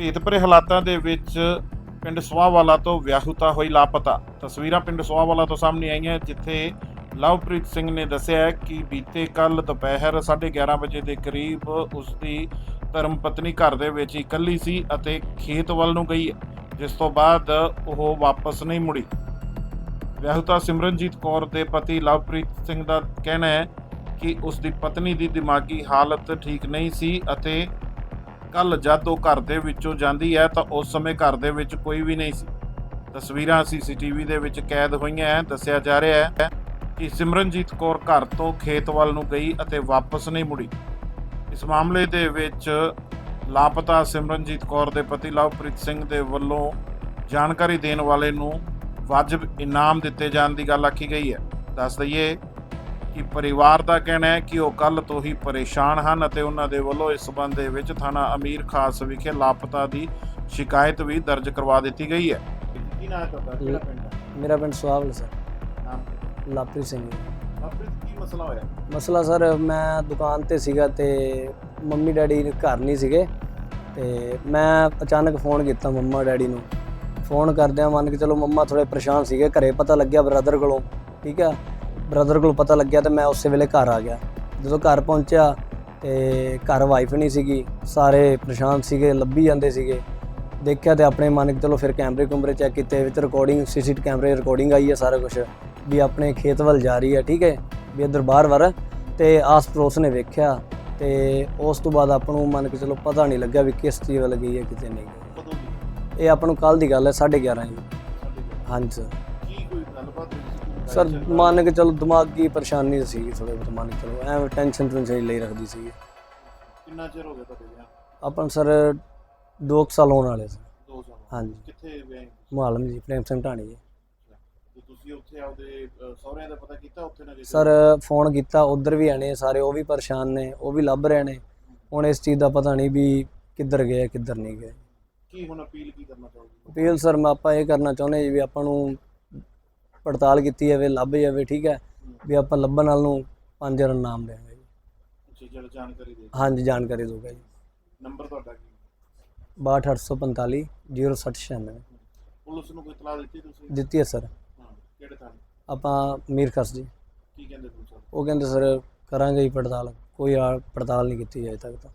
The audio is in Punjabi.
ਭੇਤ ਭਰੇ ਹਾਲਾਤਾਂ ਦੇ ਵਿੱਚ ਪਿੰਡ ਸਵਾਹਵਾਲਾ ਤੋਂ ਵਿਆਹੁਤਾ ਹੋਈ ਲਾਪਤਾ। ਤਸਵੀਰਾਂ ਪਿੰਡ ਸਵਾਹਵਾਲਾ ਤੋਂ ਸਾਹਮਣੇ ਆਈਆਂ, ਜਿੱਥੇ ਲਵਪ੍ਰੀਤ ਸਿੰਘ ਨੇ ਦੱਸਿਆ ਕਿ ਬੀਤੇ ਕੱਲ ਦੁਪਹਿਰ 11:30 ਵਜੇ ਦੇ ਕਰੀਬ ਉਸ ਦੀ ਧਰਮ ਪਤਨੀ ਘਰ ਦੇ ਵਿੱਚ ਇਕੱਲੀ ਸੀ ਅਤੇ ਖੇਤ ਵੱਲ ਨੂੰ ਗਈ ਹੈ ਜਿਸ ਤੋਂ ਬਾਅਦ ਉਹ ਵਾਪਸ ਨਹੀਂ ਮੁੜੀ। ਵਿਆਹੁਤਾ ਸਿਮਰਨਜੀਤ ਕੌਰ ਦੇ ਪਤੀ ਲਵਪ੍ਰੀਤ ਸਿੰਘ ਦਾ ਕਹਿਣਾ ਹੈ ਕਿ ਉਸ ਦੀ ਪਤਨੀ ਦੀ ਦਿਮਾਗੀ ਹਾਲਤ ਠੀਕ ਨਹੀਂ ਸੀ ਅਤੇ ਕੱਲ ਜਦ ਉਹ ਘਰ ਦੇ ਵਿੱਚੋਂ ਜਾਂਦੀ ਹੈ ਤਾਂ ਉਸ ਸਮੇਂ ਘਰ ਦੇ ਵਿੱਚ ਕੋਈ ਵੀ ਨਹੀਂ ਸੀ। ਤਸਵੀਰਾਂ ਸੀਸੀਟੀਵੀ ਦੇ ਵਿੱਚ ਕੈਦ ਹੋਈਆਂ ਹੈ ਦੱਸਿਆ ਜਾ ਰਿਹਾ ਹੈ ਕਿ ਸਿਮਰਨਜੀਤ ਕੌਰ ਘਰ ਤੋਂ ਖੇਤ ਵੱਲ ਨੂੰ ਗਈ ਅਤੇ ਵਾਪਸ ਨਹੀਂ ਮੁੜੀ। ਇਸ ਮਾਮਲੇ ਦੇ ਵਿੱਚ ਲਾਪਤਾ ਸਿਮਰਨਜੀਤ ਕੌਰ ਦੇ ਪਤੀ ਲਵਪ੍ਰੀਤ ਸਿੰਘ ਦੇ ਵੱਲੋਂ ਜਾਣਕਾਰੀ ਦੇਣ ਵਾਲੇ ਨੂੰ ਵਾਜਬ ਇਨਾਮ ਦਿੱਤੇ ਜਾਣ ਦੀ ਗੱਲ ਆਖੀ ਗਈ ਹੈ। ਦੱਸ ਦਈਏ ਕਿ ਪਰਿਵਾਰ ਦਾ ਕਹਿਣਾ ਹੈ ਕਿ ਉਹ ਕੱਲ ਤੋਂ ਹੀ ਪਰੇਸ਼ਾਨ ਹਨ ਅਤੇ ਉਹਨਾਂ ਦੇ ਵੱਲੋਂ ਇਸ ਸਬੰਧ ਦੇ ਵਿੱਚ ਥਾਣਾ ਅਮੀਰ ਖਾਸ ਵਿਖੇ ਲਾਪਤਾ ਦੀ ਸ਼ਿਕਾਇਤ ਵੀ ਦਰਜ ਕਰਵਾ ਦਿੱਤੀ ਗਈ ਹੈ। ਕੀ ਨਾਮ ਹੈ ਤੁਹਾਡਾ? ਕਿਹੜਾ ਪਿੰਡ ਹੈ? ਮੇਰਾ ਪਿੰਡ ਸੁਹਾਵਲ ਸਰ। ਨਾਮ ਲਾਪਰੀ ਸਿੰਘ ਜੀ। ਕੀ ਮਸਲਾ ਹੋਇਆ? ਮਸਲਾ ਸਰ ਮੈਂ ਦੁਕਾਨ ਤੇ ਸੀਗਾ ਤੇ ਮੰਮੀ ਡੈਡੀ ਘਰ ਨਹੀਂ ਸੀਗੇ ਤੇ ਮੈਂ ਅਚਾਨਕ ਫੋਨ ਕੀਤਾ ਮੰਮਾ ਡੈਡੀ ਨੂੰ। ਫੋਨ ਕਰਦਿਆਂ ਮੰਨ ਕੇ ਚਲੋ ਮੰਮਾ ਥੋੜੇ ਪਰੇਸ਼ਾਨ ਸੀਗੇ ਘਰੇ ਪਤਾ ਲੱਗਿਆ ਬ੍ਰਦਰ ਕੋਲੋਂ ਠੀਕ ਆ? ਬ੍ਰਦਰ ਕੋਲੋਂ ਪਤਾ ਲੱਗਿਆ ਤੇ ਮੈਂ ਉਸੇ ਵੇਲੇ ਘਰ ਆ ਗਿਆ। ਜਦੋਂ ਘਰ ਪਹੁੰਚਿਆ ਤੇ ਘਰ ਵਾਈਫ ਨਹੀਂ ਸੀਗੀ ਸਾਰੇ ਪਰੇਸ਼ਾਨ ਸੀਗੇ ਲੱਭੀ ਜਾਂਦੇ ਸੀਗੇ। ਦੇਖਿਆ ਤੇ ਆਪਣੇ ਮੰਨ ਕੇ ਚਲੋ ਫਿਰ ਕੈਮਰੇ ਕੁਮਰੇ ਚੈੱਕ ਕੀਤੇ ਵਿੱਚ ਰਿਕਾਰਡਿੰਗ ਸੀਸੀਟੀ ਕੈਮਰੇ ਰਿਕਾਰਡਿੰਗ ਆਈ ਹੈ ਸਾਰਾ ਕੁਝ ਵੀ ਆਪਣੇ ਖੇਤ ਵੱਲ ਜਾ ਰਹੀ ਹੈ ਠੀਕ ਹੈ? ਵੀ ਇੱਧਰ ਬਾਹਰ ਵਰ। ਤੇ ਆਸ ਪੜੋਸ ਨੇ ਵੇਖਿਆ ਤੇ ਉਸ ਤੋਂ ਬਾਅਦ ਆਪਾਂ ਨੂੰ ਮੰਨ ਕੇ ਚਲੋ ਪਤਾ ਨਹੀਂ ਲੱਗਿਆ ਵੀ ਕਿਸ ਚੀਜ਼ ਵੱਲ ਗਈ ਹੈ ਕਿਤੇ ਨਹੀਂ ਇਹ ਆਪਾਂ ਨੂੰ ਕੱਲ ਦੀ ਗੱਲ ਹੈ 11:30 ਜੀ? ਹਾਂਜੀ ਸਰ ਕੀ ਕੋਈ ਗੱਲਬਾਤ ਸਰ ਮੰਨ ਕੇ ਚਲੋ ਦਿਮਾਗੀ ਪਰੇਸ਼ਾਨੀ ਸੀ ਥੋੜੇ ਬਹੁਤ ਮੰਨ ਕੇ ਚਲੋ ਐਵੇਂ ਟੈਨਸ਼ਨ ਟੈਨਸ਼ਨ ਲਈ ਰੱਖਦੀ ਸੀ। ਕਿੰਨਾ ਚਿਰ ਹੋ ਗਿਆ ਤੁਹਾਡੇ ਵਿਆਹ ਆਪਾਂ ਨੂੰ ਸਰ 2 ਸਾਲ ਹੋਣ ਵਾਲੇ ਸੀ ਦੋ ਸਾਲ ਹਾਂਜੀ। ਕਿੱਥੇ ਵਿਆਹ ਮੁਹਾਲਮ ਜੀ ਪ੍ਰੇਮ ਸਿੰਘ ਢਾਣੀ ਜੀ। ਤੁਸੀਂ ਉੱਥੇ ਅਹ, ਸਹੁਰਿਆਂ ਦਾ ਪਤਾ ਕੀਤਾ ਉੱਥੇ ਨਾ ਸਰ ਫੋਨ ਕੀਤਾ ਉਧਰ ਵੀ ਆਣੇ ਸਾਰੇ ਉਹ ਵੀ ਪਰੇਸ਼ਾਨ ਨੇ ਉਹ ਵੀ ਲੱਭ ਰਹੇ ਨੇ। ਹੁਣ ਇਸ ਚੀਜ਼ ਦਾ ਪਤਾ ਨਹੀਂ ਵੀ ਕਿੱਧਰ ਗਏ ਕਿੱਧਰ ਨਹੀਂ ਗਏ। ਕੀ ਹੁਣ ਅਪੀਲ ਕੀ ਕਰਨਾ ਚਾਹੋਗੇ? ਅਪੀਲ ਸਰ ਮੈਂ ਆਪਾਂ ਇਹ ਕਰਨਾ ਚਾਹੁੰਦੇ ਜੀ ਵੀ ਆਪਾਂ ਨੂੰ ਪੜਤਾਲ ਕੀਤੀ ਜਾਵੇ ਲੱਭ ਜਾਵੇ ਠੀਕ ਹੈ ਵੀ ਆਪਾਂ ਲੱਭਣ ਨਾਲ ਨੂੰ 5000 ਨਾਮ ਦੇਵਾਂਗੇ ਜੀ। ਅੱਛਾ ਜਿਹੜਾ ਜਾਣਕਾਰੀ ਦੇ ਹਾਂਜੀ ਜਾਣਕਾਰੀ ਦਊਗਾ ਜੀ। ਨੰਬਰ ਤੁਹਾਡਾ ਕੀ 62845 0696 ਪੁਲਿਸ ਨੂੰ ਕੋਈ ਇਤਲਾਹ ਦਿੱਤੀ ਤੁਸੀਂ? ਦਿੱਤੀ ਹੈ ਸਰ। ਹਾਂ ਕਿਹੜੇ ਆਪਾਂ ਮੀਰ ਖਸ ਜੀ। ਕੀ ਕਹਿੰਦੇ ਪੁਲਿਸ ਵਾਲੇ? ਉਹ ਕਹਿੰਦੇ ਸਰ ਕਰਾਂਗੇ ਜੀ ਪੜਤਾਲ। ਕੋਈ ਆ ਪੜਤਾਲ ਨਹੀਂ ਕੀਤੀ ਅਜੇ ਤੱਕ ਤਾਂ।